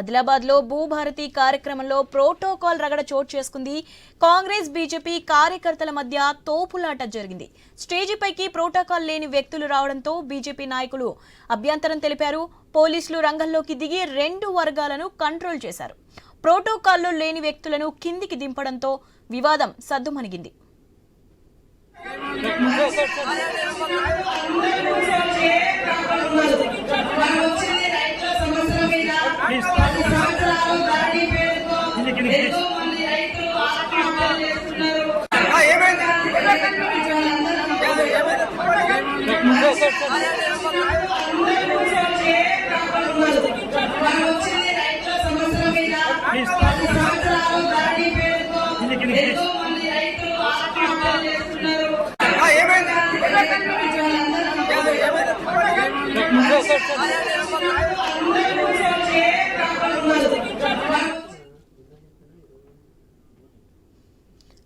ఆదిలాబాద్లో భూభారతి కార్యక్రమంలో ప్రోటోకాల్ రగడ చోటు చేసుకుంది. కాంగ్రెస్ బీజేపీ కార్యకర్తల మధ్య తోపులాట జరిగింది. స్టేజీపైకి ప్రోటోకాల్ లేని వ్యక్తులు రావడంతో బీజేపీ నాయకులు అభ్యంతరం తెలిపారు. పోలీసులు రంగంలోకి దిగి రెండు వర్గాలను కంట్రోల్ చేశారు. ప్రోటోకాల్లో లేని వ్యక్తులను కిందికి దింపడంతో వివాదం సద్దుమణిగింది.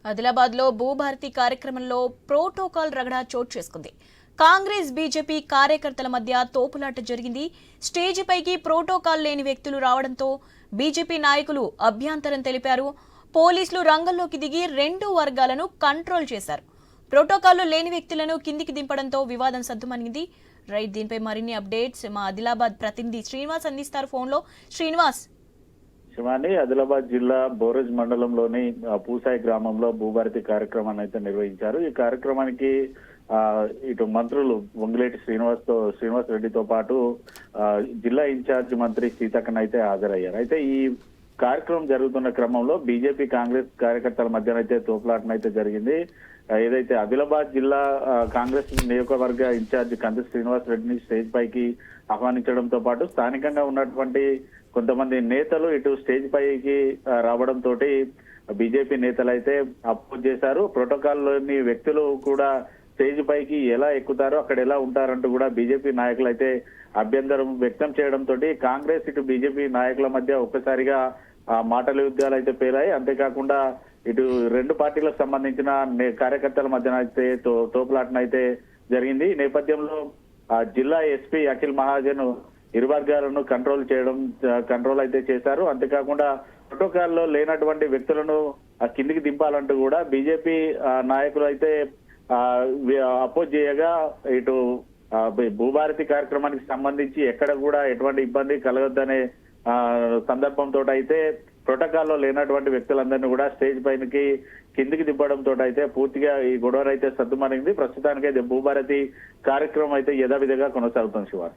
ఆదిలాబాద్లో భూభారతి కార్యక్రమంలో ప్రోటోకాల్ రగడ చోటు చేసుకుంది. కాంగ్రెస్ బీజేపీ కార్యకర్తల మధ్య తోపులాట జరిగింది. స్టేజిపైకి ప్రోటోకాల్ లేని వ్యక్తులు రావడంతో బీజేపీ నాయకులు అభ్యంతరం తెలిపారు. పోలీసులు రంగంలోకి దిగి రెండు వర్గాలను కంట్రోల్ చేశారు. ప్రోటోకాల్లో లేని వ్యక్తులను కిందికి దింపడంతో వివాదం సద్దుమణింది. రైట్ దీనిపై మరిన్ని అప్డేట్స్ మా ఆదిలాబాద్ ప్రతినిధి శ్రీనివాస్ అందిస్తారు ఫోన్లో. శ్రీనివాస్ శివాని ఆదిలాబాద్ జిల్లా బోరజ్ మండలంలోని పూసాయి గ్రామంలో భూభారతి కార్యక్రమాన్ని అయితే నిర్వహించారు. ఈ కార్యక్రమానికి ఆ, ఇటు మంత్రులు వంగిలేటి శ్రీనివాస్తో శ్రీనివాస్ రెడ్డితో పాటు జిల్లా ఇన్ఛార్జ్ మంత్రి సీతక్కన్ అయితే హాజరయ్యారు. అయితే ఈ కార్యక్రమం జరుగుతున్న క్రమంలో బీజేపీ కాంగ్రెస్ కార్యకర్తల మధ్యన అయితే తోపులాటన అయితే జరిగింది ఏదైతే ఆదిలాబాద్ జిల్లా కాంగ్రెస్ నియోజకవర్గ ఇన్ఛార్జ్ కంది శ్రీనివాస్ రెడ్డిని స్టేజ్ పైకి ఆహ్వానించడంతో పాటు స్థానికంగా ఉన్నటువంటి కొంతమంది నేతలు ఇటు స్టేజ్ పైకి రావడంతో బీజేపీ నేతలు అయితే అపోజ్ చేశారు. ప్రోటోకాల్లోని వ్యక్తులు కూడా స్టేజ్ పైకి ఎలా ఎక్కుతారో అక్కడ ఎలా ఉంటారంటూ కూడా బీజేపీ నాయకులు అయితే అభ్యంతరం వ్యక్తం చేయడంతో కాంగ్రెస్ ఇటు బీజేపీ నాయకుల మధ్య ఒక్కసారిగా ఆ, మాటల యుద్ధాలు అయితే పేరాయి అంతేకాకుండా ఇటు రెండు పార్టీలకు సంబంధించిన కార్యకర్తల మధ్యన అయితే తో- తోపులాటన అయితే జరిగింది. ఈ నేపథ్యంలో ఆ జిల్లా ఎస్పీ అఖిల్ మహాజన్ ఇరువర్గాలను కంట్రోల్ చేయడం కంట్రోల్ అయితే చేశారు. అంతేకాకుండా ప్రోటోకాల్లో లేనటువంటి వ్యక్తులను ఆ కిందికి దింపాలంటూ కూడా బీజేపీ నాయకులు అయితే అపోజ్ చేయగా ఇటు భూభారతి కార్యక్రమానికి సంబంధించి ఎక్కడ కూడా ఎటువంటి ఇబ్బంది కలగొద్దనే ఆ, సందర్భంతో అయితే ప్రోటోకాల్లో లేనటువంటి వ్యక్తులందరినీ కూడా స్టేజ్ పైనకి కిందికి దింపడంతో అయితే పూర్తిగా ఈ గొడవ అయితే సద్దుమణింది. ప్రస్తుతానికైతే భూభారతి కార్యక్రమం అయితే యథావిధిగా కొనసాగుతుంది శివారు.